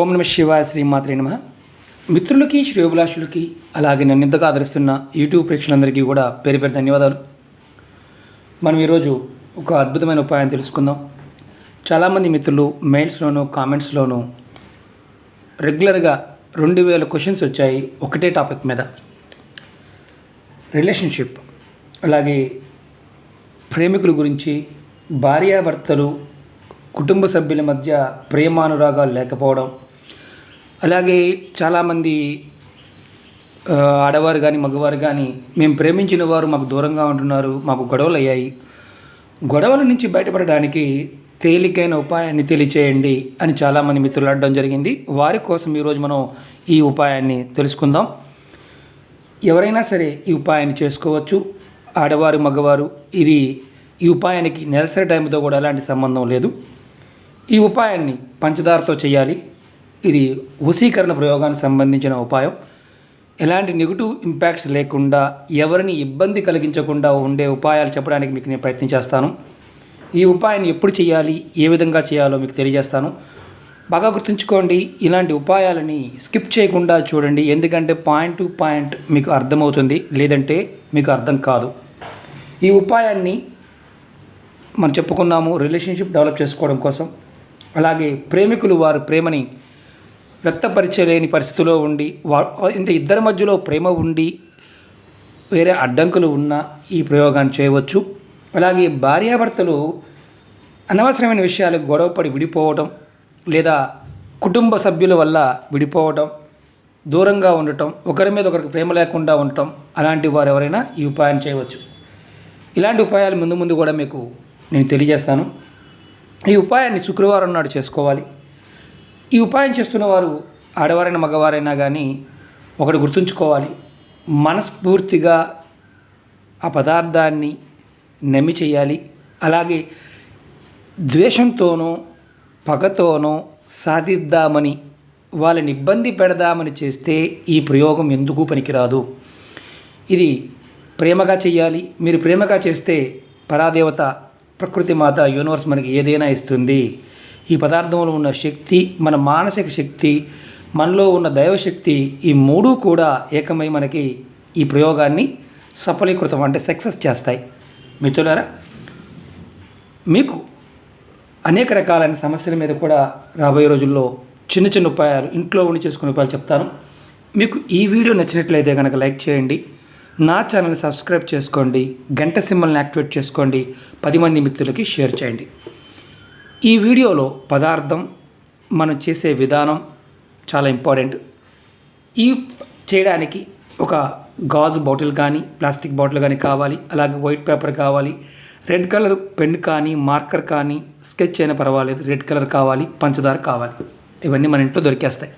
ఓం నమ శివాయ శ్రీమాత్రే నమ. మిత్రులకి శ్రేయోభిలాషులకి అలాగే నన్ను ఇంతగా ఆదరిస్తున్న యూట్యూబ్ ప్రేక్షకులందరికీ కూడా పేరు పేరు ధన్యవాదాలు. మనం ఈరోజు ఒక అద్భుతమైన ఉపాయం తెలుసుకుందాం. చాలామంది మిత్రులు మెయిల్స్లోనూ కామెంట్స్లోనూ రెగ్యులర్గా రెండు వేల క్వశ్చన్స్ వచ్చాయి ఒకటే టాపిక్ మీద. రిలేషన్షిప్ అలాగే ప్రేమికుల గురించి భార్యాభర్తలు కుటుంబ సభ్యుల మధ్య ప్రేమానురాగాలు లేకపోవడం అలాగే చాలామంది ఆడవారు కానీ మగవారు కానీ మేము ప్రేమించిన వారు మాకు దూరంగా ఉంటున్నారు మాకు గొడవలు అయ్యాయి గొడవల నుంచి బయటపడడానికి తేలికైన ఉపాయాన్ని తెలియచేయండి అని చాలామంది మిత్రులు అడడం జరిగింది. వారి కోసం ఈరోజు మనం ఈ ఉపాయాన్ని తెలుసుకుందాం. ఎవరైనా సరే ఈ ఉపాయాన్ని చేసుకోవచ్చు. ఆడవారు మగవారు ఇది ఈ ఉపాయానికి నెలసరి టైంతో కూడా ఎలాంటి సంబంధం లేదు. ఈ ఉపాయాన్ని పంచదారతో చేయాలి. ఇది వశీకరణ ప్రయోగానికి సంబంధించిన ఉపాయం. ఎలాంటి నెగిటివ్ ఇంపాక్ట్స్ లేకుండా ఎవరిని ఇబ్బంది కలిగించకుండా ఉండే ఉపాయాలు చెప్పడానికి మీకు నేను ప్రయత్నం చేస్తాను. ఈ ఉపాయాన్ని ఎప్పుడు చేయాలి ఏ విధంగా చేయాలో మీకు తెలియజేస్తాను. బాగా గుర్తుంచుకోండి ఇలాంటి ఉపాయాలని స్కిప్ చేయకుండా చూడండి. ఎందుకంటే పాయింట్ టు పాయింట్ మీకు అర్థమవుతుంది లేదంటే మీకు అర్థం కాదు. ఈ ఉపాయాన్ని మనం చెప్పుకున్నాము రిలేషన్షిప్ డెవలప్ చేసుకోవడం కోసం. అలాగే ప్రేమికులు వారి ప్రేమని వ్యక్తపరచలేని పరిస్థితిలో ఉండి వా ఇద్దరి మధ్యలో ప్రేమ ఉండి వేరే అడ్డంకులు ఉన్న ఈ ప్రయోగాన్ని చేయవచ్చు. అలాగే భార్యాభర్తలు అనవసరమైన విషయాలకు గొడవపడి విడిపోవడం లేదా కుటుంబ సభ్యుల వల్ల విడిపోవడం దూరంగా ఉండటం ఒకరి మీద ఒకరికి ప్రేమ లేకుండా ఉండటం అలాంటి వారు ఎవరైనా ఈ ఉపాయం చేయవచ్చు. ఇలాంటి ఉపాయాలు ముందు ముందు కూడా మీకు నేను తెలియజేస్తాను. ఈ ఉపాయాన్ని శుక్రవారం నాడు చేసుకోవాలి. ఈ ఉపాయం చేస్తున్నవారు ఆడవారైన మగవారైనా కానీ ఒకటి గుర్తుంచుకోవాలి. మనస్ఫూర్తిగా ఆ పదార్థాన్ని నమ్మి చేయాలి. అలాగే ద్వేషంతోనో పగతోనో సాధిద్దామని వాళ్ళని ఇబ్బంది పెడదామని చేస్తే ఈ ప్రయోగం ఎందుకు పనికిరాదు? ఇది ప్రేమగా చేయాలి. మీరు ప్రేమగా చేస్తే పరాదేవత ప్రకృతి మాత యూనివర్స్ మనకి ఏదైనా ఇస్తుంది. ఈ పదార్థంలో ఉన్న శక్తి మన మానసిక శక్తి మనలో ఉన్న దైవశక్తి ఈ మూడు కూడా ఏకమై మనకి ఈ ప్రయోగాన్ని సఫలీకృతం అంటే సక్సెస్ చేస్తాయి. మిత్రులారా మీకు అనేక రకాలైన సమస్యల మీద కూడా రాబోయే రోజుల్లో చిన్న చిన్న ఉపాయాలు ఇంట్లో ఉండి చేసుకునే ఉపాయాలు చెప్తాను. మీకు ఈ వీడియో నచ్చినట్లయితే కనుక లైక్ చేయండి. నా ఛానల్ని సబ్స్క్రైబ్ చేసుకోండి. గంట సింబల్ని యాక్టివేట్ చేసుకోండి. పది మంది మిత్రులకి షేర్ చేయండి. ఈ వీడియోలో పదార్థం మనం చేసే విధానం చాలా ఇంపార్టెంట్. ఈ చేయడానికి ఒక గాజు బాటిల్ కానీ ప్లాస్టిక్ బాటిల్ కానీ కావాలి అలాగే వైట్ పేపర్ కావాలి రెడ్ కలర్ పెన్ కానీ మార్కర్ కానీ స్కెచ్ అయినా పర్వాలేదు రెడ్ కలర్ కావాలి పంచదార కావాలి ఇవన్నీ మన ఇంట్లో దొరికేస్తాయి.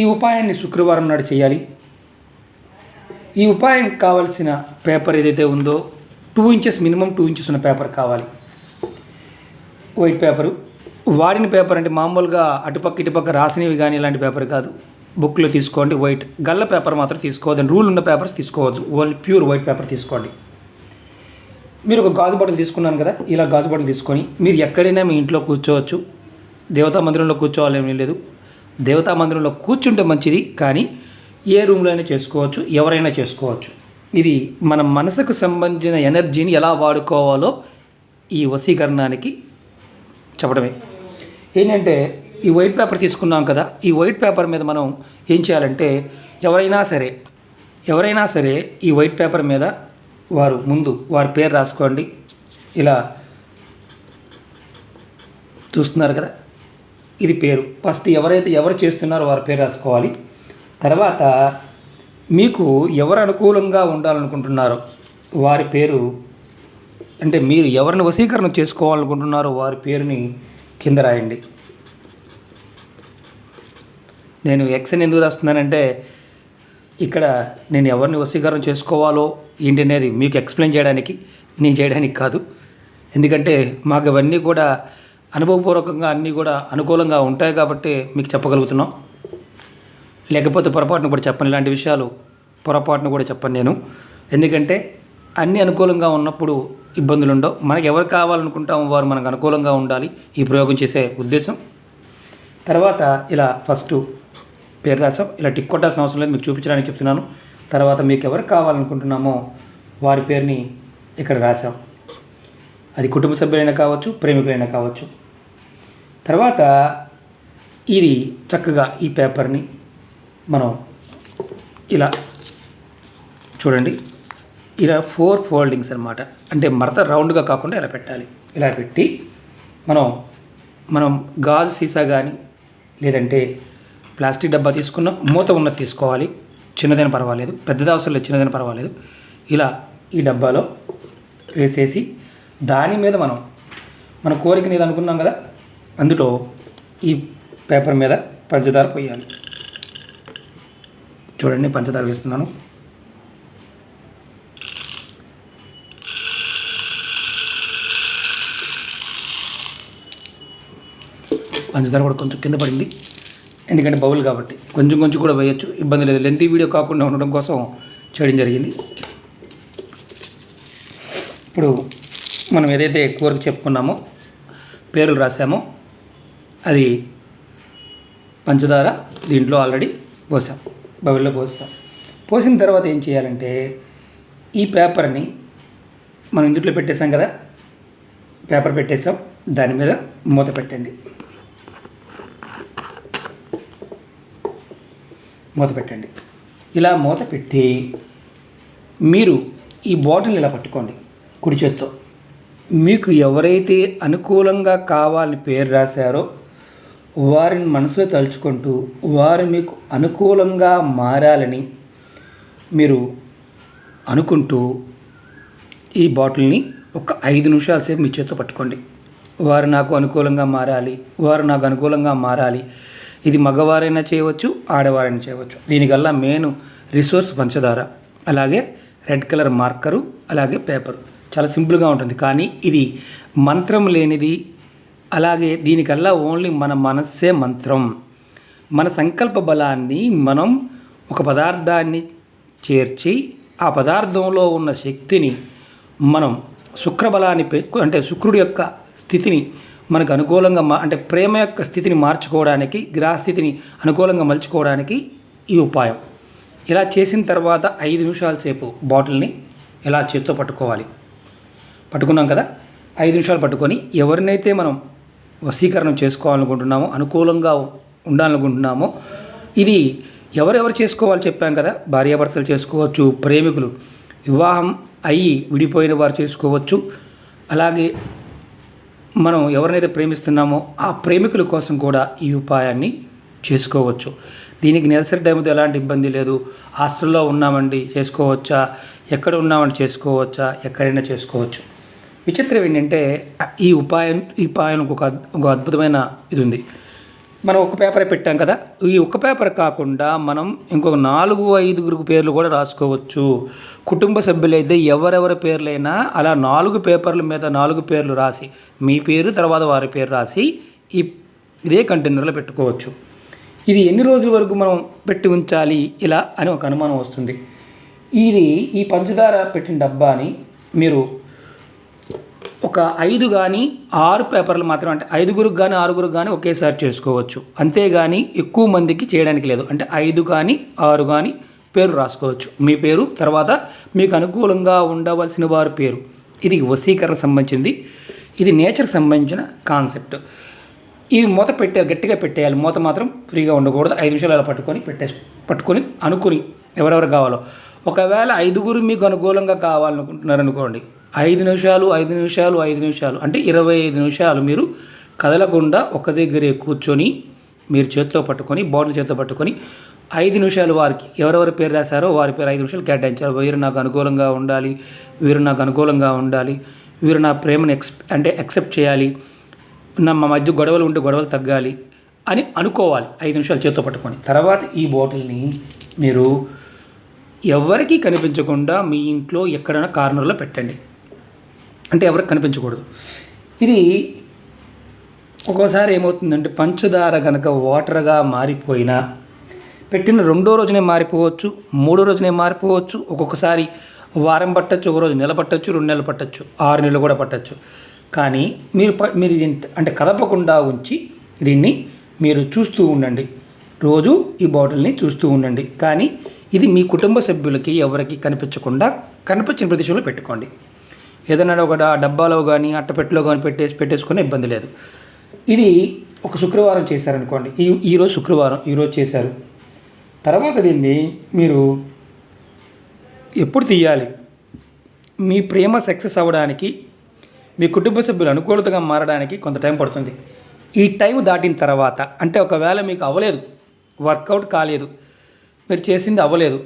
ఈ ఉపాయాన్ని శుక్రవారం నాడు చేయాలి. ఈ ఉపాయం కావాల్సిన పేపర్ ఏదైతే ఉందో two inches minimum two inches ఉన్న పేపర్ కావాలి. White paper. వాడిన పేపర్ అంటే మామూలుగా అటుపక్క ఇటుపక్క రాసినవి కానీ ఇలాంటి పేపర్ కాదు. బుక్లో తీసుకోండి వైట్. గల్ల పేపర్ మాత్రం తీసుకోవద్దు. రూల్ ఉన్న పేపర్స్ తీసుకోవద్దు. ఓన్లీ ప్యూర్ వైట్ పేపర్ తీసుకోండి. మీరు ఒక గాజు బాటిల్ తీసుకున్నాను కదా ఇలా గాజు బాటిల్ తీసుకొని మీరు ఎక్కడైనా మీ ఇంట్లో కూర్చోవచ్చు. దేవతా మందిరంలో కూర్చోవాలేమీ లేదు. దేవతా మందిరంలో కూర్చుంటే మంచిది కానీ ఏ రూమ్లో అయినా చేసుకోవచ్చు ఎవరైనా చేసుకోవచ్చు. ఇది మన మనసుకు సంబంధించిన ఎనర్జీని ఎలా వాడుకోవాలో ఈ వశీకరణానికి చెప్పడమే. ఏంటంటే ఈ వైట్ పేపర్ తీసుకున్నాం కదా ఈ వైట్ పేపర్ మీద మనం ఏం చేయాలంటే ఎవరైనా సరే ఎవరైనా సరే ఈ వైట్ పేపర్ మీద వారు ముందు వారి పేరు రాసుకోండి. ఇలా చూస్తున్నారు కదా ఇది పేరు. ఫస్ట్ ఎవరైతే ఎవరు చేస్తున్నారో వారి పేరు రాసుకోవాలి. తర్వాత మీకు ఎవరు అనుకూలంగా ఉండాలనుకుంటున్నారో వారి పేరు అంటే మీరు ఎవరిని వశీకరణ చేసుకోవాలనుకుంటున్నారో వారి పేరుని కింద రాయండి. నేను ఎక్స్ని ఎందుకు రాస్తున్నానంటే ఇక్కడ నేను ఎవరిని వశీకరణ చేసుకోవాలో ఏంటి అనేది మీకు ఎక్స్ప్లెయిన్ చేయడానికి నేను చేయడానికి కాదు. ఎందుకంటే మాకు ఇవన్నీ కూడా అనుభవపూర్వకంగా అన్నీ కూడా అనుకూలంగా ఉంటాయి కాబట్టి మీకు చెప్పగలుగుతున్నాం. లేకపోతే పొరపాటును కూడా చెప్పను. ఇలాంటి విషయాలు పొరపాటును కూడా చెప్పను నేను. ఎందుకంటే అన్ని అనుకూలంగా ఉన్నప్పుడు ఇబ్బందులు ఉండవు మనకి ఎవరు కావాలనుకుంటామో వారు మనకు అనుకూలంగా ఉండాలి. ఈ ప్రయోగం చేసే ఉద్దేశం. తర్వాత ఇలా ఫస్ట్ పేరు రాసాం ఇలా టిక్ కొట్టాల్సిన అవసరం లేదు. మీకు చూపించడానికి చెప్తున్నాను. తర్వాత మీకు ఎవరు కావాలనుకుంటున్నామో వారి పేరుని ఇక్కడ రాసాం అది కుటుంబ సభ్యులైనా కావచ్చు ప్రేమికులైనా కావచ్చు. తర్వాత ఇది చక్కగా ఈ పేపర్ని మనం ఇలా చూడండి. ఇలా ఫోర్ ఫోల్డింగ్స్ అనమాట అంటే మడత రౌండ్గా కాకుండా ఇలా పెట్టాలి. ఇలా పెట్టి మనం మనం గాజు సీసా కానీ లేదంటే ప్లాస్టిక్ డబ్బా తీసుకున్న మూత ఉన్నది తీసుకోవాలి. చిన్నదైన పర్వాలేదు. పెద్దది అవసరం లేదు చిన్నదైన పర్వాలేదు. ఇలా ఈ డబ్బాలో వేసేసి దాని మీద మనం మన కోరిక మీద అనుకున్నాం కదా? అందులో ఈ పేపర్ మీద పంచదార పోయాలి. చూడండి పంచదార వేస్తున్నాను. పంచదార కూడా కొంచెం కింద పడింది. ఎందుకంటే బౌల్ కాబట్టి కొంచెం కొంచెం కూడా వేయచ్చు. ఇబ్బంది లేదు. లెంతీ వీడియో కాకుండా ఉండడం కోసం చేయడం జరిగింది. ఇప్పుడు మనం ఏదైతే కూరకు చెప్పుకున్నామో పేర్లు రాసామో అది పంచదార దీంట్లో ఆల్రెడీ పోసాం. బౌల్లో పోసాం. పోసిన తర్వాత ఏం చేయాలంటే ఈ పేపర్ని మనం ఇందులో పెట్టేసాం కదా? పేపర్ పెట్టేసాం దాని మీద మూత పెట్టండి. మూత పెట్టండి ఇలా మూత పెట్టి మీరు ఈ బాటిల్ని ఇలా పట్టుకోండి. కుడి చేత్తో. మీకు ఎవరైతే అనుకూలంగా కావాలని పేరు రాశారో వారిని మనసులో తలుచుకుంటూ వారు మీకు అనుకూలంగా మారాలని మీరు అనుకుంటూ ఈ బాటిల్ని ఒక ఐదు నిమిషాల సేపు మీ చేత్తో పట్టుకోండి. వారు నాకు అనుకూలంగా మారాలి. వారు నాకు అనుకూలంగా మారాలి. ఇది మగవారైనా చేయవచ్చు ఆడవారైనా చేయవచ్చు. దీనికల్లా మెయిన్ రిసోర్స్ పంచదార అలాగే రెడ్ కలర్ మార్కరు అలాగే పేపరు. చాలా సింపుల్గా ఉంటుంది. కానీ ఇది మంత్రం లేనిది అలాగే దీనికల్లా ఓన్లీ మన మనస్సే మంత్రం. మన సంకల్ప బలాన్ని మనం ఒక పదార్థాన్ని చేర్చి ఆ పదార్థంలో ఉన్న శక్తిని మనం శుక్రబలాన్ని పె అంటే శుక్రుడి యొక్క స్థితిని మనకు అనుకూలంగా మా అంటే ప్రేమ యొక్క స్థితిని మార్చుకోవడానికి గ్రహస్థితిని అనుకూలంగా మలుచుకోవడానికి ఈ ఉపాయం. ఇలా చేసిన తర్వాత ఐదు నిమిషాల సేపు బాటిల్ని ఇలా చేత్తో పట్టుకోవాలి. పట్టుకున్నాం కదా? ఐదు నిమిషాలు పట్టుకొని ఎవరినైతే మనం వశీకరణం చేసుకోవాలనుకుంటున్నామో అనుకూలంగా ఉండాలనుకుంటున్నామో ఇది ఎవరెవరు చేసుకోవాలి చెప్పాం కదా? భార్యాభర్తలు చేసుకోవచ్చు ప్రేమికులు. వివాహం అయ్యి విడిపోయిన వారు చేసుకోవచ్చు. అలాగే మనం ఎవరినైతే ప్రేమిస్తున్నామో ఆ ప్రేమికుల కోసం కూడా ఈ ఉపాయాన్ని చేసుకోవచ్చు. దీనికి నెలసరి టైంతో ఎలాంటి ఇబ్బంది లేదు. హాస్టల్లో ఉన్నామండి చేసుకోవచ్చా? ఎక్కడ ఉన్నామండి చేసుకోవచ్చా? ఎక్కడైనా చేసుకోవచ్చు. విచిత్రం ఏంటంటే ఈ ఉపాయం ఈ ఉపాయానికి ఒక ఒక అద్భుతమైన ఇది ఉంది. మనం ఒక పేపర్ పెట్టాం కదా? ఈ ఒక్క పేపర్ కాకుండా మనం ఇంకొక నాలుగు ఐదుగురు పేర్లు కూడా రాసుకోవచ్చు. కుటుంబ సభ్యులైతే ఎవరెవరి పేర్లైనా అలా నాలుగు పేపర్ల మీద నాలుగు పేర్లు రాసి మీ పేరు తర్వాత వారి పేరు రాసి ఈ ఇదే కంటైనర్లో పెట్టుకోవచ్చు. ఇది ఎన్ని రోజుల వరకు మనం పెట్టి ఉంచాలి ఇలా అని ఒక అనుమానం వస్తుంది. ఇది ఈ పంచదార పెట్టిన డబ్బాని మీరు ఒక ఐదు కానీ ఆరు పేపర్లు మాత్రం అంటే ఐదుగురికి కానీ ఆరుగురికి కానీ ఒకేసారి చేసుకోవచ్చు. అంతేగాని ఎక్కువ మందికి చేయడానికి లేదు. అంటే ఐదు కానీ ఆరు కానీ పేరు రాసుకోవచ్చు. మీ పేరు తర్వాత మీకు అనుకూలంగా ఉండవలసిన వారి పేరు. ఇది వసీకరణ సంబంధించింది. ఇది నేచర్కి సంబంధించిన కాన్సెప్ట్. ఇది మూత పెట్టే గట్టిగా పెట్టేయాలి. మూత మాత్రం ఫ్రీగా ఉండకూడదు. ఐదు నిమిషాలు అలా పట్టుకొని పెట్టేసి పట్టుకొని అనుకుని ఎవరెవరు కావాలో. ఒకవేళ ఐదుగురు మీకు అనుకూలంగా కావాలనుకుంటున్నారు అనుకోండి ఐదు నిమిషాలు ఐదు నిమిషాలు ఐదు నిమిషాలు. అంటే ఇరవై ఐదు నిమిషాలు మీరు కదలకుండా ఒక దగ్గరే కూర్చొని మీరు చేత్తో పట్టుకొని బాటిల్ చేత్తో పట్టుకొని ఐదు నిమిషాలు వారికి ఎవరెవరి పేరు రాశారో వారి పేరు ఐదు నిమిషాలు కేటాయించారు వీరు నాకు అనుకూలంగా ఉండాలి వీరు నాకు అనుకూలంగా ఉండాలి వీరు నా ప్రేమను ఎక్స్ అంటే యాక్సెప్ట్ చేయాలి నా మా మధ్య గొడవలు ఉంటే గొడవలు తగ్గాలి అని అనుకోవాలి ఐదు నిమిషాలు చేతితో పట్టుకొని. తర్వాత ఈ బాటిల్ని మీరు ఎవరికీ కనిపించకుండా మీ ఇంట్లో ఎక్కడైనా కార్నర్లో పెట్టండి. అంటే ఎవరికి కనిపించకూడదు. ఇది ఒక్కోసారి ఏమవుతుందంటే పంచదార కనుక వాటర్గా మారిపోయినా పెట్టిన రెండో రోజునే మారిపోవచ్చు మూడో రోజునే మారిపోవచ్చు ఒక్కొక్కసారి వారం పట్టచ్చు ఒక రోజు నెల పట్టచ్చు రెండు నెలలు పట్టచ్చు ఆరు నెలలు కూడా పట్టచ్చు. కానీ మీరు ప- మీరు దీన్ని అంటే కదపకుండా ఉంచి దీన్ని మీరు చూస్తూ ఉండండి. రోజు ఈ బాటిల్ని చూస్తూ ఉండండి. కానీ ఇది మీ కుటుంబ సభ్యులకి ఎవరికి కనిపించకుండా కనిపించిన ప్రదేశంలో పెట్టుకోండి. ఏదైనా ఒక డబ్బాలో కానీ అట్టపెట్టెలో కానీ పెట్టేసి పెట్టేసుకునే ఇబ్బంది లేదు. ఇది ఒక శుక్రవారం చేశారనుకోండి. ఈ ఈరోజు శుక్రవారం ఈరోజు చేశారు. తర్వాత దీన్ని మీరు ఎప్పుడు తీయాలి? మీ ప్రేమ సక్సెస్ అవ్వడానికి మీ కుటుంబ సభ్యులు అనుకూలతగా మారడానికి కొంత టైం పడుతుంది. ఈ టైం దాటిన తర్వాత అంటే ఒకవేళ మీకు అవ్వలేదు వర్కౌట్ కాలేదు మీరు చేసింది అవ్వలేదు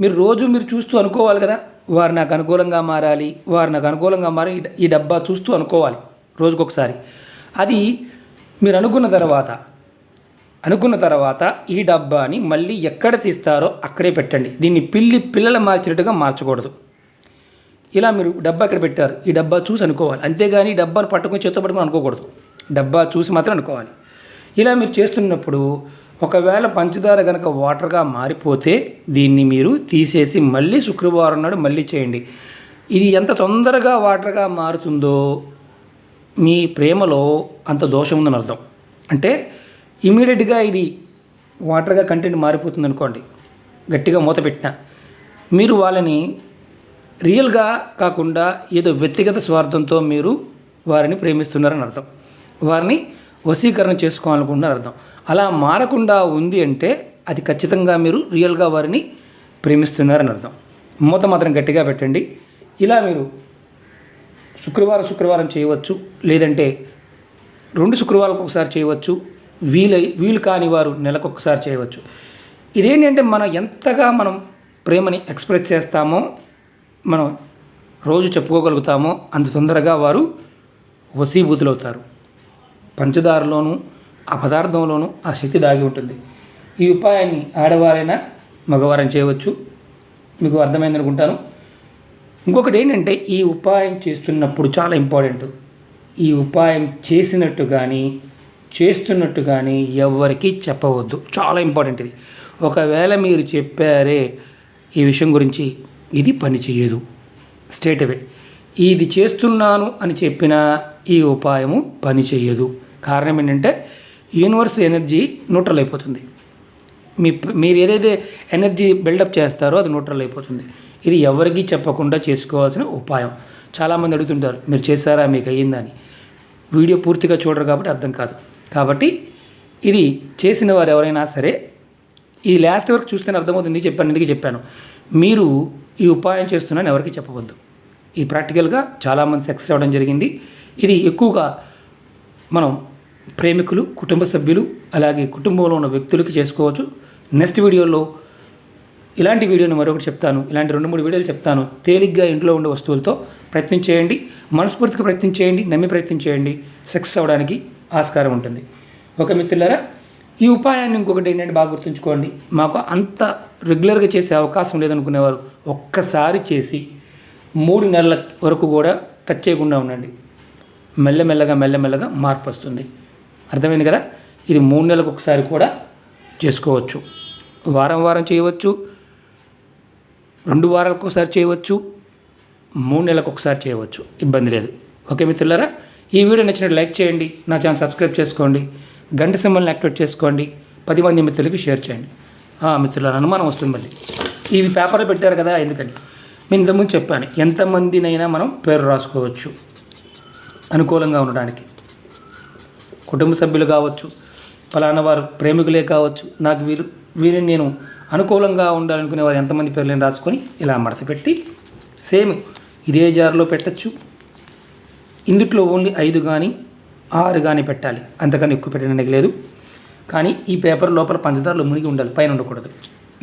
మీరు రోజు మీరు చూస్తూ అనుకోవాలి కదా? వారు నాకు అనుకూలంగా మారాలి వారు నాకు అనుకూలంగా మారి ఈ డబ్బా చూస్తూ అనుకోవాలి రోజుకొకసారి. అది మీరు అనుకున్న తర్వాత అనుకున్న తర్వాత ఈ డబ్బాని మళ్ళీ ఎక్కడ తీస్తారో అక్కడే పెట్టండి. దీన్ని పిల్లి పిల్లలు మార్చినట్టుగా మార్చకూడదు. ఇలా మీరు డబ్బా ఇక్కడ పెట్టారు? ఈ డబ్బా చూసి అనుకోవాలి. అంతేగాని డబ్బాను పట్టుకొని చేత్తో పట్టుకొని అనుకోకూడదు. డబ్బా చూసి మాత్రం అనుకోవాలి. ఇలా మీరు చేస్తున్నప్పుడు ఒకవేళ పంచదార కనుక వాటర్గా మారిపోతే దీన్ని మీరు తీసేసి మళ్ళీ శుక్రవారం నాడు మళ్ళీ చేయండి. ఇది ఎంత తొందరగా వాటర్గా మారుతుందో మీ ప్రేమలో అంత దోషం ఉందని అర్థం. అంటే ఇమీడియట్గా ఇది వాటర్గా కంటెంట్ మారిపోతుంది అనుకోండి గట్టిగా మూత పెట్టినా మీరు వాళ్ళని రియల్గా కాకుండా ఏదో వ్యక్తిగత స్వార్థంతో మీరు వారిని ప్రేమిస్తున్నారని అర్థం. వారిని వశీకరణ చేసుకోవాలనుకుంటున్నారు అర్థం. అలా మారకుండా ఉంది అంటే అది ఖచ్చితంగా మీరు రియల్గా వారిని ప్రేమిస్తున్నారని అర్థం. మూత మాత్రం గట్టిగా పెట్టండి. ఇలా మీరు శుక్రవారం శుక్రవారం చేయవచ్చు. లేదంటే రెండు శుక్రవారాలకు ఒకసారి చేయవచ్చు. వీలై వీలు కాని వారు నెలకు ఒకసారి చేయవచ్చు. ఇదేంటంటే మనం ఎంతగా మనం ప్రేమని ఎక్స్ప్రెస్ చేస్తామో మనం రోజు చెప్పుకోగలుగుతామో అంత తొందరగా వారు వశీభూతులవుతారు. పంచదారలోనూ ఆ పదార్థంలోనూ ఆ శక్తి దాగి ఉంటుంది. ఈ ఉపాయాన్ని ఆడవారైనా మగవారైనా చేయవచ్చు. మీకు అర్థమైంది అనుకుంటాను ఇంకొకటి ఏంటంటే ఈ ఉపాయం చేస్తున్నప్పుడు చాలా ఇంపార్టెంట్. ఈ ఉపాయం చేసినట్టు కానీ చేస్తున్నట్టు కానీ ఎవరికి చెప్పవద్దు. చాలా ఇంపార్టెంట్ ఇది. ఒకవేళ మీరు చెప్పారే ఈ విషయం గురించి ఇది పని చేయదు. Straight away. ఇది చేస్తున్నాను అని చెప్పినా ఈ ఉపాయము పని చేయదు. కారణం ఏంటంటే యూనివర్స్ ఎనర్జీ న్యూట్రల్ అయిపోతుంది. మీ మీరు ఏదైతే ఎనర్జీ బిల్డప్ చేస్తారో అది న్యూట్రల్ అయిపోతుంది. ఇది ఎవరికీ చెప్పకుండా చేసుకోవాల్సిన ఉపాయం. చాలామంది అడుగుతుంటారు మీరు చేశారా? మీకు అయ్యిందని వీడియో పూర్తిగా చూడరు కాబట్టి అర్థం కాదు. కాబట్టి ఇది చేసిన వారు ఎవరైనా సరే ఈ లాస్ట్ వరకు చూస్తేనే అర్థమవుతుంది చెప్పాను ఎందుకు చెప్పాను? మీరు ఈ ఉపాయం చేస్తున్నాను ఎవరికి చెప్పవద్దు. ఈ ప్రాక్టికల్గా చాలామంది సక్సెస్ అవ్వడం జరిగింది. ఇది ఎక్కువగా మనం ప్రేమికులు కుటుంబ సభ్యులు అలాగే కుటుంబంలో ఉన్న వ్యక్తులకి చేసుకోవచ్చు. నెక్స్ట్ వీడియోలో ఇలాంటి వీడియోని మరొకటి చెప్తాను. ఇలాంటి రెండు మూడు వీడియోలు చెప్తాను. తేలిగ్గా ఇంట్లో ఉండే వస్తువులతో ప్రయత్నం చేయండి. మనస్ఫూర్తిగా ప్రయత్నం చేయండి. నమ్మి ప్రయత్నం చేయండి. సక్సెస్ అవ్వడానికి ఆస్కారం ఉంటుంది. ఓకే మిత్రులారా ఈ ఉపాయాన్ని ఇంకొకటి ఏంటంటే బాగా గుర్తుంచుకోండి. మాకు అంత రెగ్యులర్గా చేసే అవకాశం లేదనుకునేవారు ఒక్కసారి చేసి మూడు నెలల వరకు కూడా టచ్ చేయకుండా ఉండండి. మెల్లమెల్లగా మెల్లమెల్లగా మార్పు వస్తుంది. అర్థమైంది కదా? ఇది మూడు నెలలకు ఒకసారి కూడా చేసుకోవచ్చు. వారం వారం చేయవచ్చు. రెండు వారాలకు ఒకసారి చేయవచ్చు. మూడు నెలలకు ఒకసారి చేయవచ్చు. ఇబ్బంది లేదు. ఓకే మిత్రులారా? ఈ వీడియో నచ్చినట్టు లైక్ చేయండి. నా ఛానల్ సబ్స్క్రైబ్ చేసుకోండి. గంట సింబల్ని యాక్టివేట్ చేసుకోండి. పది మంది మిత్రులకి షేర్ చేయండి. ఆ, మిత్రులారా అనుమానం వస్తుంది మళ్ళీ. ఇవి పేపర్లో పెట్టారు కదా ఎందుకని నేను ఇంతకుముందు చెప్పాను. ఎంతమందినైనా మనం పేరు రాసుకోవచ్చు. అనుకూలంగా ఉండడానికి. కుటుంబ సభ్యులు కావచ్చు ఫలానా వారు ప్రేమికులే కావచ్చు నాకు వీరు వీరిని నేను అనుకూలంగా ఉండాలనుకునే వారు ఎంతమంది పేర్లను రాసుకొని ఇలా మడత పెట్టి సేమ్ ఇదే జార్లో పెట్టచ్చు. ఇందుట్లో ఓన్లీ ఐదు కానీ ఆరు కానీ పెట్టాలి. అంతకన్నా ఎక్కువ పెట్టడానికి లేదు. కానీ ఈ పేపర్ లోపల పంచదారులు మునిగి ఉండాలి పైన ఉండకూడదు.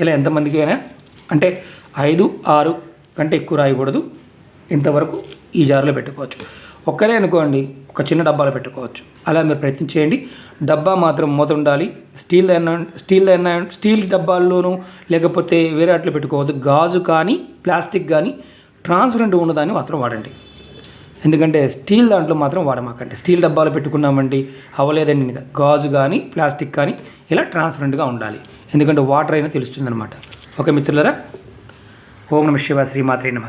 ఇలా ఎంతమందికి అయినా అంటే ఐదు ఆరు కంటే ఎక్కువ రాయకూడదు. ఇంతవరకు ఈ జార్లో పెట్టుకోవచ్చు. ఒక్కరే అనుకోండి ఒక చిన్న డబ్బాలో పెట్టుకోవచ్చు. అలా మీరు ప్రయత్నం చేయండి. డబ్బా మాత్రం మూత ఉండాలి. స్టీల్ అయినా స్టీల్ అయినా స్టీల్ డబ్బాల్లోనూ లేకపోతే వేరే అట్లా పెట్టుకోవద్దు. గాజు కానీ ప్లాస్టిక్ కానీ ట్రాన్స్పరెంట్ ఉన్నదాన్ని మాత్రం వాడండి. ఎందుకంటే స్టీల్ దాంట్లో మాత్రం వాడమాకండి. స్టీల్ డబ్బాలు పెట్టుకున్నామండి అవ్వలేదండి గాజు కానీ ప్లాస్టిక్ కానీ ఇలా ట్రాన్స్పరెంట్గా ఉండాలి. ఎందుకంటే వాటర్ అయినా తెలుస్తుంది అనమాట ఓకే మిత్రులరా ఓం నమ శివ శ్రీమాత్రే నమ.